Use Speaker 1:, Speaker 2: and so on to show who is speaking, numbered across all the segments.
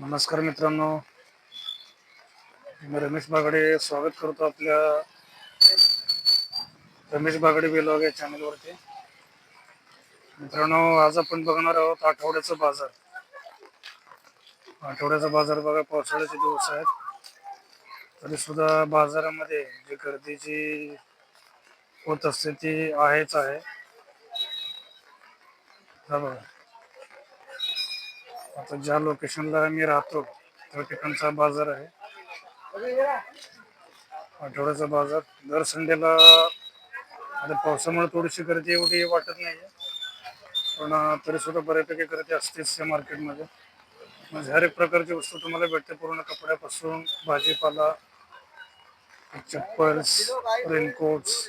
Speaker 1: नमस्कार मित्रांनो. मी रमेश बागडे स्वागत करतो आपल्या रमेश बागडे बेलॉग या चॅनलवरती मित्रांनो आज आपण बघणार आहोत आठवड्याचा बाजार. आठवड्याचा बाजार बघा पावसाळ्याचे दिवस आहेत. तरी सुद्धा बाजारामध्ये जी गर्दीची होत असते ती आहेच आहे. बघा. आता ज्या लोकेशनला मी राहतो त्या ठिकाणचा बाजार आहे. आठवड्याचा बाजार. दर संडेला आता पावसामुळे थोडीशी गर्दी एवढी वाटत नाही पण तरी सुद्धा बऱ्यापैकी गर्दी असतेच या मार्केटमध्ये. म्हणजे हर एक प्रकारची वस्तू तुम्हाला भेटते. पूर्ण कपड्यापासून भाजीपाला चप्पल्स रेनकोट्स.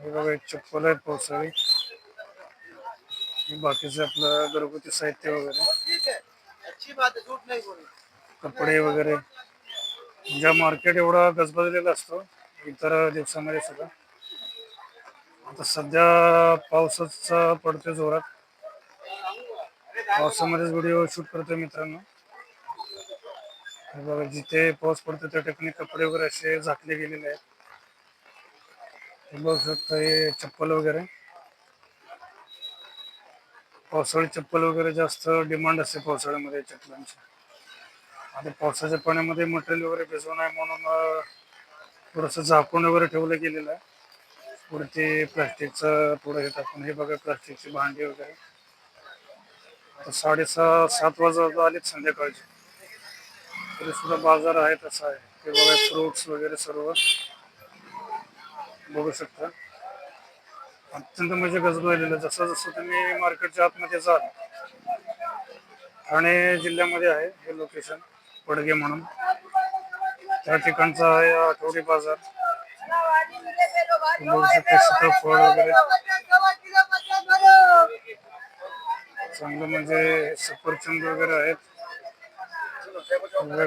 Speaker 1: हे बघा चप्पल आहेत पावसाळी. हे बाकीचे आपलं घरगुती साहित्य वगैरे
Speaker 2: अच्छी बात है झूठ नहीं बोलना
Speaker 1: कपडे वगैरे ज्या मार्केट एवढा गजबजलेला असतो इतर दिवसामध्ये सुद्धा. आता सध्या पावसाच पडतोय जोरात. पावसामध्येच व्हिडिओ शूट करतोय मित्रांनो. बघा जिथे पाऊस पडतो त्या ठिकाणी कपडे वगैरे असे झाकले गेलेले आहेत. हे बघू शकता हे चप्पल वगैरे. पावसाळी चप्पल वगैरे जास्त डिमांड असते पावसाळ्यामध्ये चप्पलांची आता पावसाच्या पाण्यामध्ये मटेरियल वगैरे भिजवू नये म्हणून थोडंसं झाकून वगैरे ठेवलं गेलेलं आहे. पुढची प्लास्टिकचं थोडं हे टाकून हे बघा प्लास्टिकची भांडी वगैरे. आता साडेसहा सात वाजता आलेत संध्याकाळचे. तरी सुद्धा बाजार आहे तसा आहे. ते बघा फ्रुट्स वगैरे सर्व बघू शकता. अत्यंत म्हणजे गजबजलेलं जसं जसं तुम्ही मार्केटच्या आतमध्ये जाल ठाणे जिल्ह्यामध्ये आहे हे लोकेशन पडगे म्हणून. त्या ठिकाणचा आहे आठवडी बाजार. फळ वगैरे चांगलं म्हणजे सफरचंद वगैरे आहेत.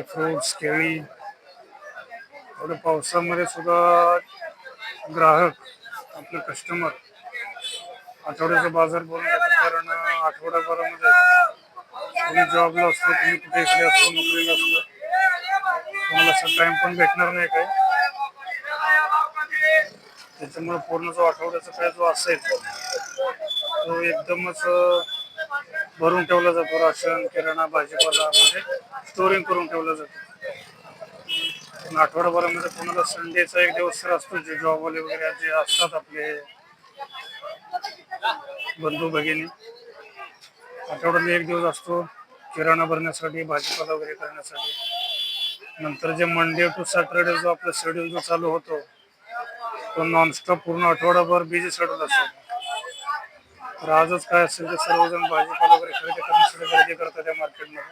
Speaker 1: फ्रुट्स केळी. एवढं पावसामध्ये सुद्धा ग्राहक आपले कस्टमर आठवड्याचा बाजार बोलून घेतात कारण आठवड्याभरामध्ये तुम्ही जॉबला असतो तुम्ही कुठे इकडे असतो नोकरीला असतो तुम्हाला असं टाइम पण भेटणार नाही काय त्याच्यामुळे पूर्ण जो आठवड्याचा काय जो असेल तो एकदमच भरून ठेवला जातो. राशन किराणा भाजीपाला म्हणजे स्टोरिंग करून ठेवलं जातं. पण आठवड्याभरामध्ये कोणाला संडेचा एक दिवस तर असतो जे जॉबवाले वगैरे जे असतात आपले बंधू भगिनी. आठवड्याला एक दिवस असतो किराणा भरण्यासाठी भाजीपाला वगैरे करण्यासाठी. नंतर जे मंडे टू सॅटरडे जो आपला शेड्यूल जो चालू होतो तो नॉनस्टॉप पूर्ण आठवडाभर बिझी शेड्यूल असतो. तर आजच काय असेल ते सर्वजण भाजीपाला वगैरे खरेदी करण्यासाठी खरेदी करतात त्या मार्केटमध्ये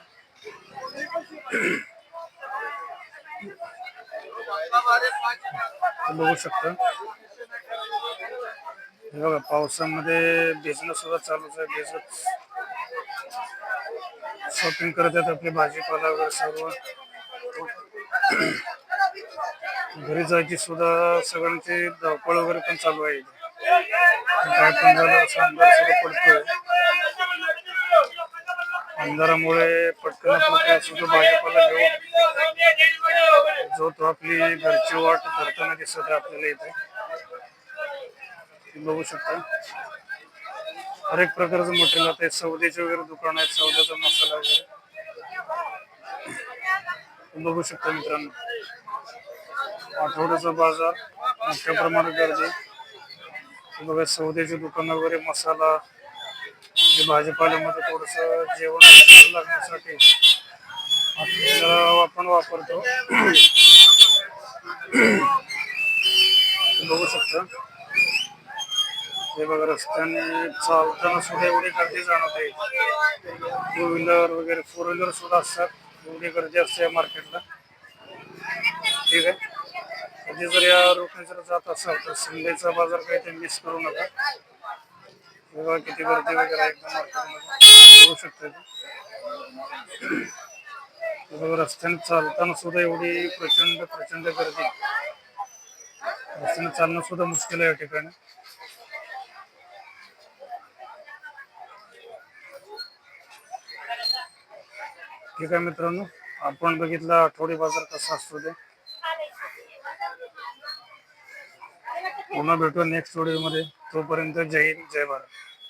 Speaker 1: बघू शकता. हे बघा पावसामध्ये बिझनेस सुद्धा चालूच आहे. बिझनेस शॉपिंग करत आहेत आपली भाजीपाला वगैरे सर्व. घरी जायची सुद्धा सगळ्यांची धावपळ वगैरे पण चालू आहे. काय पण झालं असं अंधार सुद्धा पडतोय. अंधारामुळे पटकन आपलं सुद्धा भाजीपाला घेऊन जो तो आपली घरची वाट धरताना दिसत आहे आपल्याला इथे. बघू शकता. हर एक प्रकारचं मटेरियल आता सौद्याचे वगैरे दुकान आहेत. सौद्याचा मसाला वगैरे. बघू शकता मित्रांनो. आठवड्याचा बाजार मोठ्या प्रमाणात गर्दी. बघा सौद्याचे दुकान वगैरे मसाला. जे भाजीपाल्यामध्ये थोडस जेवण लागण्यासाठी आपल्याला आपण वापरतो. बघू शकता. हे बघा रस्त्याने चालताना सुद्धा एवढी गर्दी जाणवते. टू व्हीलर वगैरे फोर व्हीलर सुद्धा असतात. एवढी गर्दी असते या मार्केटला ठीक आहे? कधी जर या रोडने जर जात असाल तर संडेचा बाजार काही ते मिस करू नका. हे बघा किती गर्दी वगैरे आहे मार्केटमध्ये होऊ शकते बघा रस्त्याने चालताना सुद्धा एवढी प्रचंड प्रचंड गर्दी. रस्त्याने चालणं सुद्धा मुश्किल आहे या ठिकाणी. ठीक आहे मित्रांनो आपण बघितला आठवडी बाजार कसा असतो ते. पुन्हा भेटू नेक्स्ट व्हिडिओमध्ये तोपर्यंत जय हिंद जय भारत.